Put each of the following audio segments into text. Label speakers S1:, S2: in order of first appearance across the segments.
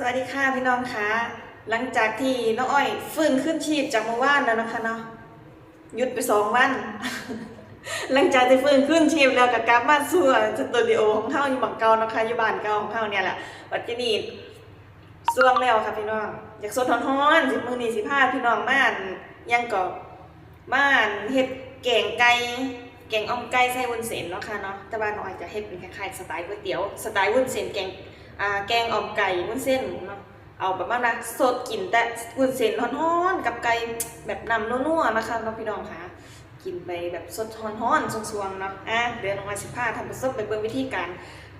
S1: สวัสดีค่ะพี่น้องคะหลังจากที่น้องอ้อยฟื้นขึ้นชีพจากเมื่อวานแล้วนะคะเนาะหยุดไปสองวัน หลังจากที่ฟื้นขึ้นชีพแล้วก็กลับมาสู่สตูดิโอของเฮาอยู่บังเกานะคะอยู่บ้านเก่าของเฮาเนี่ยแหละปัจจุบันส่วงแล้วค่ะพี่น้องอยากสดฮ้อนสิมือนีสิพาพี่น้องมานยังก็บ้านเฮ็ดแกงไก่แกงอ่อมไก่ใส่วุ้นเส้นเนาะค่ะเนาะแต่ว่าน้องอ้อยจะเฮ็ดเป็นคล้ายๆสไตล์ก๋วยเตี๋ยวสไตล์วุ้นเส้นแกง แกงอ่อมไก่วุ้นเส้นเนาะเอาแบบว่านะสดกินแต่วุ้นเส้นร้อนๆกับไก่แบบนำนัวๆนะคะน้องพี่น้องค่ะกินไปแบบสดร้อนๆสวงๆเนาะอะเดี๋ยวน้องมาสิพาทำไปส้มไปเบิ่งวิธีการ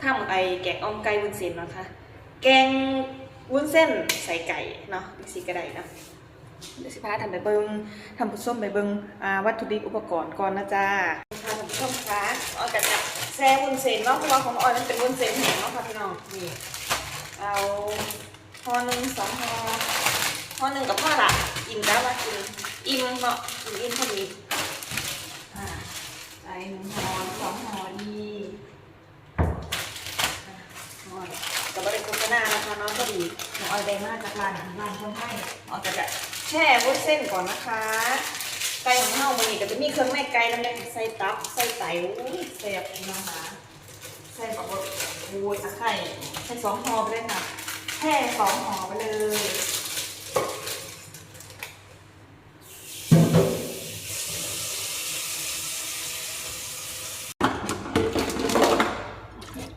S1: ทำไอแกงอ่อมไก่วุ้นเส้นนะคะแกงวุ้นเส้นใส่ไก่เนาะสิกระไดเนาะเดี๋ยวสิพาทำไปเบิ่งทำไปส้มไปเบิงวัตถุดิบอุปกรณ์ก่อนนะจ๊ะค่ะท่านผู้มคะเอาแต่จะแซ่วุ้นเส้นเนาะเพราะว่าของออยมันเป็นวุ้นเส้นแห้งเนาะค่ะพี่น้องนี่ เอาห่อหนึ่งสองห่อห่อหนึ่งกับพ่อละกินแล้วว่ากินอิ่มเนาะกินอิ่มพอดีอ่าใส่หนึ่งห่อสองห่อดีห่อกับบริโภคหน้านะคะเนาะพอดีหนูเอาแดงมาจากร้านอาหารร้านคนไทยเอาแต่จะแช่วุ้นเส้นก่อนนะคะไก่ของเฮามันนี่ก็จะมีเครื่องในไก่น้ำแดงใส่ตับใส่ไตอุ้ยแซ่บนะคะใส่แบบว่าโอ้ยตะไคร่ ใส่สองห่อไปเลยค่ะแค่สองห่อไปเลย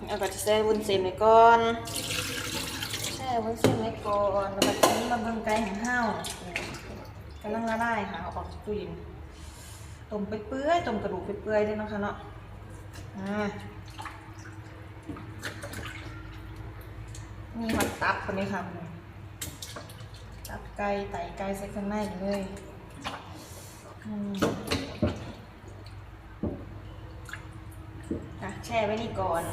S1: เอาก็จะแช่วุ้นเส้นไว้ก่อนแช่วุ้นเส้นไว้ก่อนแล้วก็ทีนี้มาเบิ่งไก่ของเฮาวกำลังละลายค่ะเอาออกจากตู้เย็นต้มไปเปื่อยๆต้มกระดูกไปเปื่อยๆด้วยนะคะเนาะอ่า มีหอดตับคนนี้ค่ะตับไก่ไตไก่ใส่ข้างในเลยอืมอะแช่ไว้นี่ก่อน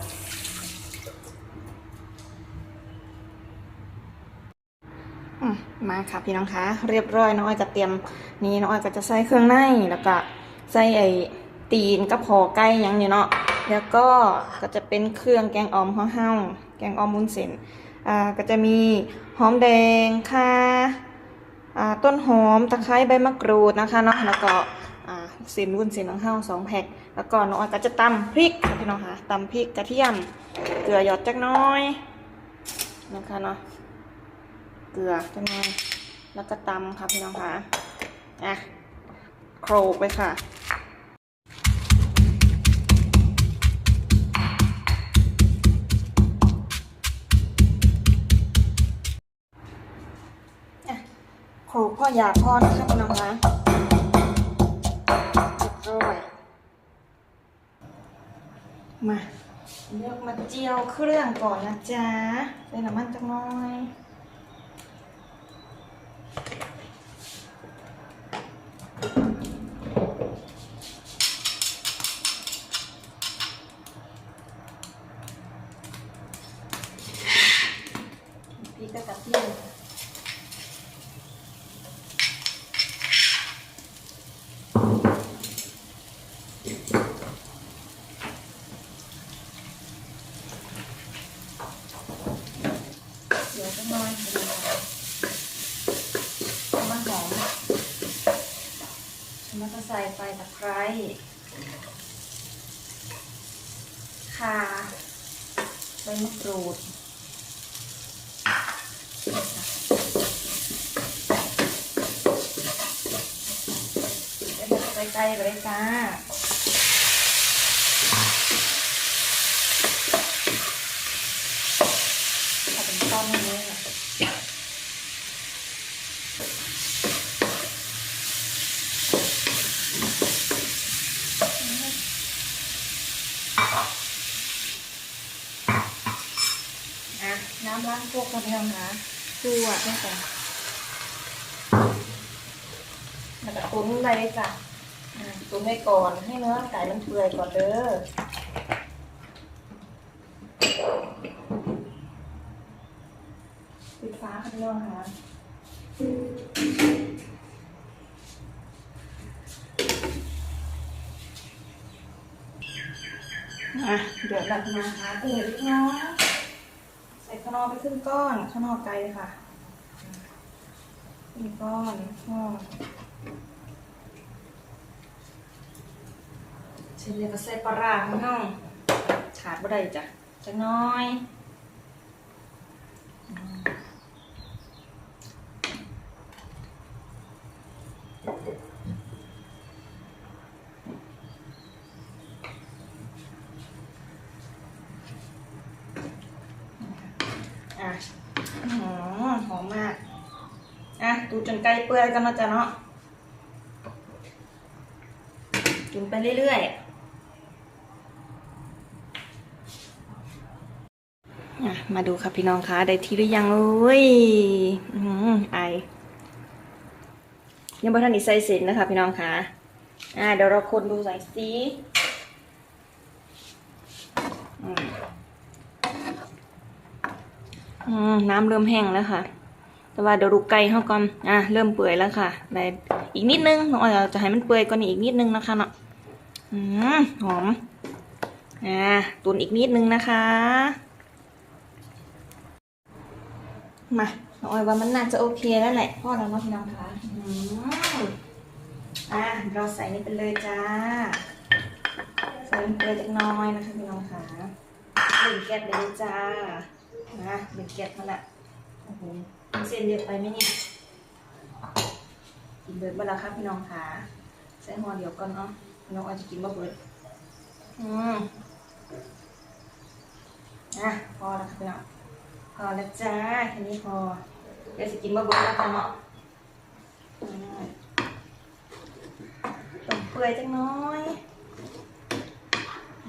S1: มาค่ะพี่น้องคะเรียบร้อยน้องอ้อยก็เตรียมนี่น้องอ้อยก็จะใส่เครื่องในแล้วก็ใส่ไอตีนกระพาะไก่ยังเนี่ยเนาะแล้วก็ก็จะเป็นเครื่องแกงอ่อมของเฮาแกงอ่อมมุ้นเส้น ก็จะมีหอมแดงข่าอ่าต้นหอมตะไคร้ใบมะกรูดนะคะเนาะแล้วก็เส้นวุ้นเส้นของเฮาสองแพ็คแล้วก็น้องออยก็จะตำพริกค่ะพี่น้องคะตำพริกกระเทียมเกลือหยอดจักน้อยนะคะเนาะเกลือจังหน่อยแล้วก็ตำค่ะพี่น้องค่ะอะโครกไปค่ะ โครกพ่ออยากพ่อนะคะพี่น้องคะเรียบร้อยมาเลือกมาเจียวเครื่องก่อนนะจ๊ะใส่น้ำมันจังน้อยพริกกับกระเทียมเดี๋ยวจะน้อยดูเอามันหอม ฉันก็จะใส่ไปตะไคร้ข่าใบมะกรูดเดี๋ยวเราไปไกลไปเลยจ้าเป็นต้นนี้ค่ะอะน้ำล้าง พวกกันไปทำนะดูอะตั้งแต่แล้วก็ตุ้นไปเลยจ้ะอ่าตุ้นไปก่อนให้เนื้อไก่มันเปื่อยก่อนเด้อปิดฟ้าค่ะพี่น้องค่ะอะเดี๋ยวหลับมาค่ะเดือดเล็กน้อยใส่ข้าง นอกไปครึ่งก้อนข้างนอกไกลเลยค่ะครึ่งก้อนข้างนอกเสร็จแล้วก็ใส่ปลาร้าข้างนอกขาดบ่ได้จ้ะจักหน้อยอะอื้อหือหอมมาก อะ ดูจนไก่เปื่อยกันนาะจ้ะเนาะกินไปเรื่อยๆอะมาดูค่ะพี่น้องคะได้ทีหรือยังเอ้ยอืมไอยังไม่ทันได้ใส่เสร็จนะคะ พี่น้องคะอ่าเดี๋ยวเราคนดูใส่สีอืมน้ำเริ่มแห้งแล้วค่ะ แต่ว่าเดี๋ยวดูไก่เข้าก่อนอะเริ่มเปื่อยแล้วค่ะได้อีกนิดนึงน้องออยจะให้มันเปื่อยกว่านี้อีกนิดนึงนะคะเนาะอืมหอมอ่าตุนอีกนิดนึงนะคะ มาน้องออยว่ามันน่าจะโอเคแล้วแหละพ่อเราเนาะพี่น้องคะอะเราใส่นี่ไปเลยจ้าใส่ลงไปเล็กน้อยนะคะพี่น้องคะหนึ่งแก๊สเลยจ้านะหนึ่งแก๊สเท่านั้น โอ้โหเส้นเยอะไปไหมเนี่ยกินเบิร์ดเมื่อไรครับพี่น้องคะใส่ห่อเดียวก่อนเนาะพี่น้องออยจะกินบ่เบิร์ดอืมอะพอแล้วครับพี่น้องพอแล้วจ้าแค่นี้พอเดี๋ยวจะกินบะเบิ้ลแล้วกันเนาะต้มเปื่อยจังน้อย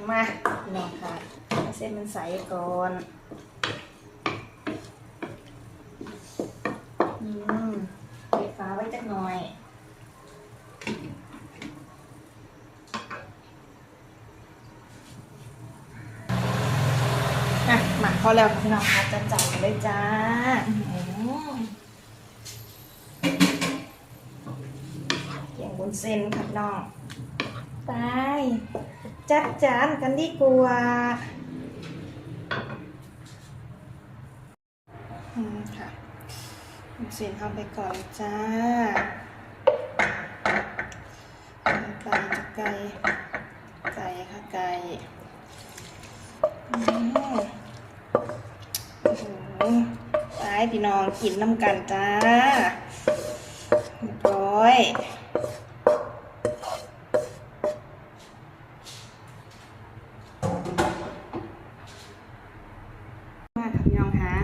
S1: มาลองค่ะให้เส้นมันใสก่อน อืมปิดฝาไว้จักหน่อยอะมาพอแล้วค่ะพี่น้องคะจะจัดกันเลยจ้าเกี่ยงบนเส้นค่ะน้อง ไป จัดจานกันดีกว่าอืมค่ะบนเส้นเข้าไปก่อนจ้าไก่ไก่ไก่ค่ะไก่โอ้โหไปพี่น้องกินน้ำกันจ้ารียบร้อยมาค่ะพี่น้องคะ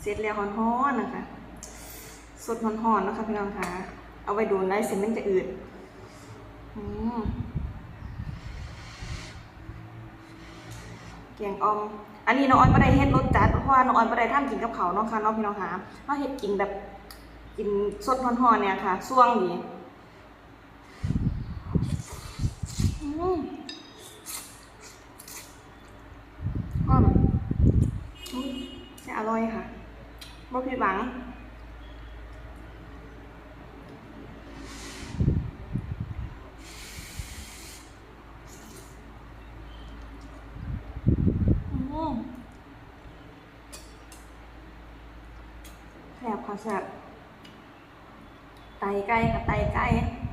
S1: เสร็จแล้วฮ้อนๆนะคะ สดฮอนๆนะคะพี่น้องคะเอาไว้ดูได้เสร็จมันจะอืดอืมแกงอ่อม อันนี้น้องออยไม่ได้เฮ็ดรสจัดเพราะว่าน้องออยไม่ได้ทำกินกับเขาวเนาะค่ะน้องพี่น้องหาเราเฮ็ดกินแบบกินสดห่อนๆเนี่ยค่ะส่วงดีอืมอมอืมแต่อร่อยค่ะบ่ผิดหวัง อืมแสบค่ะแสบ ไตไก่ค่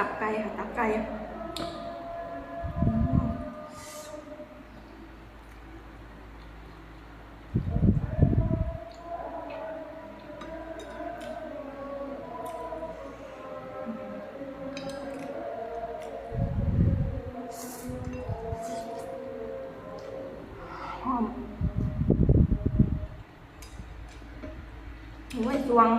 S1: ตับไก่ค่ะตับไก่อืม
S2: หอมโอ้ยสวง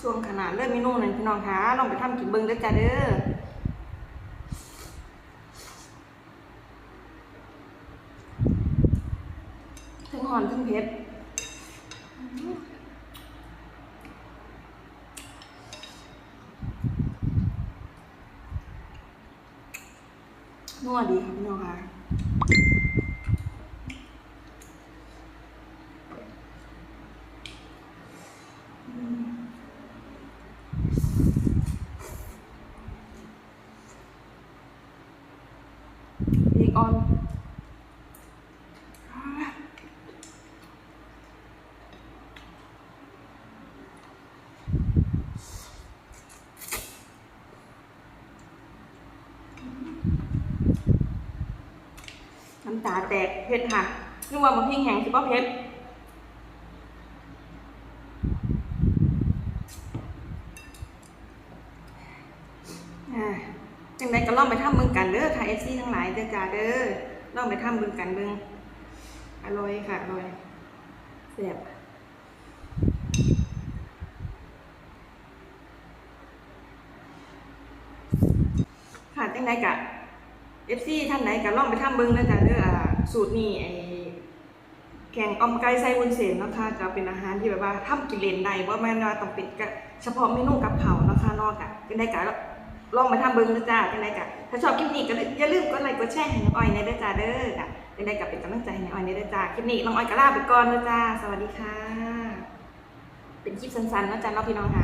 S2: ส่วนขนาดเลือดเมนูนั่น พี่น้องคะลองไปทำกินเบิ้งเด้อจ้าเด้อถึงหอนถึงเผ็ดนัวดีค่ะพี่น้องค่ะพริก อนน้ำตาแตกเผ็ดค่ะนึกว่ามันพริกแห้งสิบ่เผ็ดอ่าจังไดก็ลองไปทำเบิ่งกันเด้อค่ะ FC ทั้งหลายเด้อ จ้าเด้อลองไปทำเบิ่งกันเบิ่งอร่อยค่ะอร่อยแซ่บค่ะจังไดกะเอฟซีท่านไหนก็ลองไปทำเบิ้งนะจ๊ะเด้อสูตรนี้ไอ้แกงอมไก่ใส่วุ้นเส้นนะคะจะเป็นอาหารที่แบบว่าทำกินเลนได้ว่าแม่นว่าต้องเป็นกะเฉพาะเมนูกับเขานะคะนอกจากจังได้กะ ลองไปทำเบิ้งนะจ๊ะจังได้กะถ้าชอบคลิปนี้ก็อย่าลืมกดไลค์กดแชร์ให้น้องอ้อยในเด้อจ้าเด้อค่ะเป็นได้กะเป็นกำลังใจให้น้องอ้อยในเด้อจ้าคลิปนี้น้องอ้อยก็ลาไปก่อนนะจ้าสวัสดีค่ะ เป็นคลิปสั้นๆนะจ้าน้องพี่น้องค่ะ